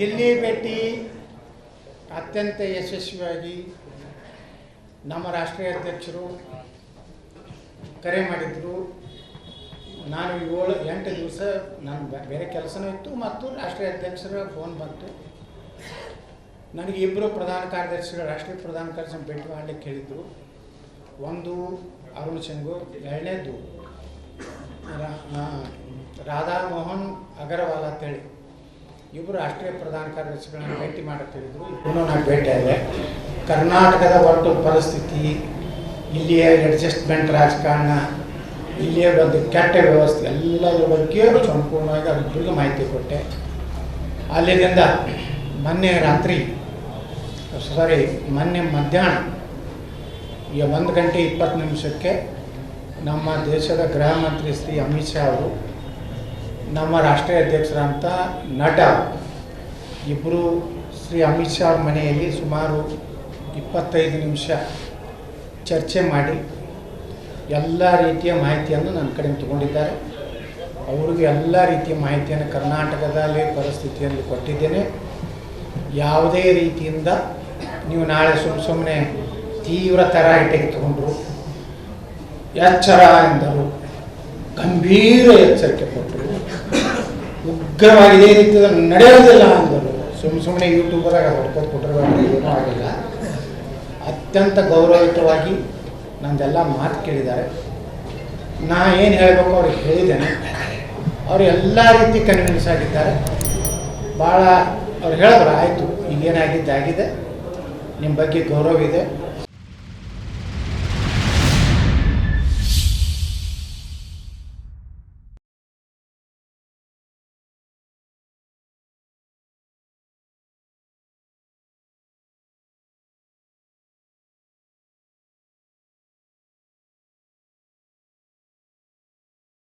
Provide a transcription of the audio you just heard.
ದಿಲ್ಲಿ ಭೇಟಿ ಅತ್ಯಂತ ಯಶಸ್ವಿಯಾಗಿ ನಮ್ಮ ರಾಷ್ಟ್ರೀಯ ಅಧ್ಯಕ್ಷರು ಕರೆ ಮಾಡಿದ್ರು. ನಾನು ಏಳು, ಎಂಟು ದಿವಸ ನಾನು ಬೇರೆ ಕೆಲಸನೂ ಇತ್ತು ಮತ್ತು ರಾಷ್ಟ್ರೀಯ ಅಧ್ಯಕ್ಷರ ಫೋನ್ ಬಂತು. ನನಗೆ ಇಬ್ಬರು ಪ್ರಧಾನ ಕಾರ್ಯದರ್ಶಿಗಳು, ರಾಷ್ಟ್ರೀಯ ಪ್ರಧಾನ ಕಾರ್ಯದರ್ಶಿ ಭೇಟಿ ಮಾಡಲಿಕ್ಕೆ ಹೇಳಿದರು. ಒಂದು ಅರುಣ್ ಸಿಂಗು ಎರಡನೇದು ರಾಧಾಮೋಹನ್ ಅಗರ್ವಾಲ್ ಅಂತೇಳಿ. ಇಬ್ಬರು ರಾಷ್ಟ್ರೀಯ ಪ್ರಧಾನ ಕಾರ್ಯದರ್ಶಿಗಳನ್ನು ಭೇಟಿ ಮಾಡುತ್ತಿದ್ದರು ಇವನು ನಾನು ಭೇಟಿ ಕರ್ನಾಟಕದ ಒಟ್ಟು ಪರಿಸ್ಥಿತಿ, ಇಲ್ಲಿಯ ಅಡ್ಜಸ್ಟ್ಮೆಂಟ್ ರಾಜಕಾರಣ, ಇಲ್ಲಿಯ ಒಂದು ಕೆಟ್ಟ ವ್ಯವಸ್ಥೆ, ಎಲ್ಲದರ ಬಗ್ಗೆ ಸಂಪೂರ್ಣವಾಗಿ ಅವರಿಬ್ಬರಿಗೂ ಮಾಹಿತಿ ಕೊಟ್ಟೆ. ಅಲ್ಲಿಂದ ಮೊನ್ನೆ ರಾತ್ರಿ ಸಾರಿ ಮೊನ್ನೆ ಮಧ್ಯಾಹ್ನ ಈ ಒಂದು ಗಂಟೆ ಇಪ್ಪತ್ತು ನಿಮಿಷಕ್ಕೆ ನಮ್ಮ ದೇಶದ ಗೃಹ ಮಂತ್ರಿ ಶ್ರೀ ಅಮಿತ್ ಶಾ ಅವರು ನಮ್ಮ ರಾಷ್ಟ್ರೀಯ ಅಧ್ಯಕ್ಷರಂತ ನಟ ಇಬ್ಬರು ಶ್ರೀ ಅಮಿತ್ ಶಾ ಮನೆಯಲ್ಲಿ ಸುಮಾರು ಇಪ್ಪತ್ತೈದು ನಿಮಿಷ ಚರ್ಚೆ ಮಾಡಿ ಎಲ್ಲ ರೀತಿಯ ಮಾಹಿತಿಯನ್ನು ನನ್ನ ಕಡೆ ತಗೊಂಡಿದ್ದಾರೆ. ಅವ್ರಿಗೆ ಎಲ್ಲ ರೀತಿಯ ಮಾಹಿತಿಯನ್ನು ಕರ್ನಾಟಕದಲ್ಲಿ ಪರಿಸ್ಥಿತಿಯಲ್ಲಿ ಕೊಟ್ಟಿದ್ದೇನೆ. ಯಾವುದೇ ರೀತಿಯಿಂದ ನೀವು ನಾಳೆ ಸುಮ್ಮ ಸುಮ್ಮನೆ ತೀವ್ರ ತರಾಟೆಗೆ ತಗೊಂಡ್ರು, ಎಚ್ಚರ ಎಂದರು, ಗಂಭೀರ ಎಚ್ಚರಿಕೆ ಕೊಟ್ಟರು ಉಗ್ರವಾಗಿ ಇದೇ ರೀತಿಯ ನಡೆಯೋದಿಲ್ಲ ಅಂದರು. ಸುಮ್ಮ ಸುಮ್ಮನೆ ಯೂಟ್ಯೂಬರಾಗ ಹೊಡ್ಕೋದು ಕೊಟ್ಟರೆ ಏನೂ ಆಗಿಲ್ಲ. ಅತ್ಯಂತ ಗೌರವಯುತವಾಗಿ ನಂದೆಲ್ಲ ಮಾತು ಕೇಳಿದ್ದಾರೆ. ನಾ ಏನು ಹೇಳಬೇಕು ಅವ್ರಿಗೆ ಹೇಳಿದ್ದೇನೆ. ಅವರು ಎಲ್ಲ ರೀತಿ ಕನ್ವಿನ್ಸ್ ಆಗಿದ್ದಾರೆ. ಭಾಳ ಅವ್ರು ಹೇಳಿದ್ರು, ಆಯಿತು ಈಗೇನಾಗಿದ್ದಾಗಿದೆ ನಿಮ್ಮ ಬಗ್ಗೆ ಗೌರವ ಇದೆ.